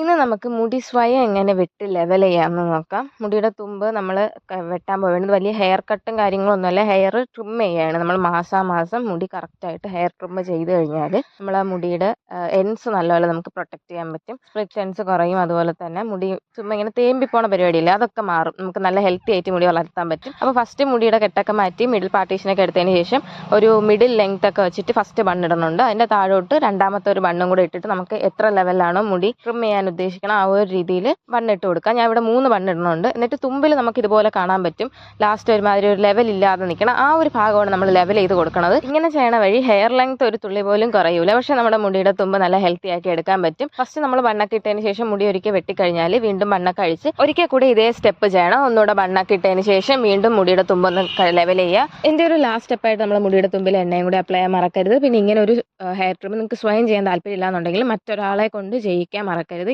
ഇന്ന് നമുക്ക് മുടി സ്വയം എങ്ങനെ വെട്ടി ലെവൽ ചെയ്യാമെന്ന് നോക്കാം. മുടിയുടെ തുമ്പ് നമ്മൾ വെട്ടാൻ പോകുന്നത് വലിയ ഹെയർ കട്ടും കാര്യങ്ങളൊന്നുമല്ല. ഹെയർ ട്രിം ചെയ്യുകയാണ്. നമ്മൾ മാസാമാസം മുടി കറക്റ്റായിട്ട് ഹെയർ ട്രിം ചെയ്ത് കഴിഞ്ഞാൽ നമ്മൾ ആ മുടിയുടെ എൻസ് നല്ലപോലെ നമുക്ക് പ്രൊട്ടക്റ്റ് ചെയ്യാൻ പറ്റും. സ്പ്ലിറ്റ് എൻസ് കുറയും. അതുപോലെ തന്നെ മുടി ചുമ്മാ ഇങ്ങനെ തേമ്പി പോണ പരിപാടിയില്ല. അതൊക്കെ മാറും. നമുക്ക് നല്ല ഹെൽത്തി ആയിട്ട് മുടി വളർത്താൻ പറ്റും. അപ്പോൾ ഫസ്റ്റ് മുടിയുടെ കെട്ടൊക്കെ മാറ്റി മിഡിൽ പാർട്ടീഷനൊക്കെ എടുത്തതിന് ശേഷം ഒരു മിഡിൽ ലെങ്ത് ഒക്കെ വെച്ചിട്ട് ഫസ്റ്റ് ബണ്ണിടുന്നുണ്ട് അതിന്റെ താഴോട്ട് രണ്ടാമത്തെ ഒരു ബണ്ണും കൂടെ ഇട്ടിട്ട് നമുക്ക് എത്ര ലെവലിലാണോ മുടി ട്രിം ചെയ്യാൻ ഉദ്ദേശിക്കണം ആ ഒരു രീതിയിൽ വണ്ണിട്ട് കൊടുക്കാം. ഞാൻ ഇവിടെ മൂന്ന് ബണ്ണിടുന്നുണ്ട് എന്നിട്ട് തുമ്പിൽ നമുക്ക് ഇതുപോലെ കാണാൻ പറ്റും. ലാസ്റ്റ് ഒരുമാതിരി ഒരു ലെവൽ ഇല്ലാതെ നിൽക്കണം ആ ഒരു ഭാഗമാണ് നമ്മൾ ലെവൽ ചെയ്ത് കൊടുക്കുന്നത് ഇങ്ങനെ ചെയ്യണ വഴി ഹെയർ ലെങ്ത് ഒരു തുള്ളി പോലും കുറയൂല. പക്ഷെ നമ്മുടെ മുടിയുടെ തുമ്പ് നല്ല ഹെൽത്തി ആക്കി എടുക്കാൻ പറ്റും. ഫസ്റ്റ് നമ്മൾ വണ്ണൊക്കെ ഇട്ടതിന് ശേഷം മുടി ഒരിക്കൽ വെട്ടിക്കഴിഞ്ഞാൽ വീണ്ടും വണ്ണൊക്കെ അഴിച്ച് ഒരിക്കൽ കൂടി ഇതേ സ്റ്റെപ്പ് ചെയ്യണം. ഒന്നുകൂടെ വണ്ണൊക്കെ ഇട്ടതിന് ശേഷം വീണ്ടും മുടിയുടെ തുമ്പൊന്ന് ലെവൽ ചെയ്യുക. എന്റെ ഒരു ലാസ്റ്റ് സ്റ്റെപ്പായിട്ട് നമ്മൾ മുടിയുടെ തുമ്പിൽ എണ്ണയും കൂടി അപ്ലൈ ചെയ്യാൻ മറക്കരുത്. പിന്നെ ഇങ്ങനെ ഒരു ഹെയർ ട്രിം നിങ്ങൾക്ക് സ്വയം ചെയ്യാൻ താല്പര്യമില്ല എന്നുണ്ടെങ്കിൽ മറ്റൊരാളെ കൊണ്ട് ചെയ്യിക്കാൻ മറക്കരുത്.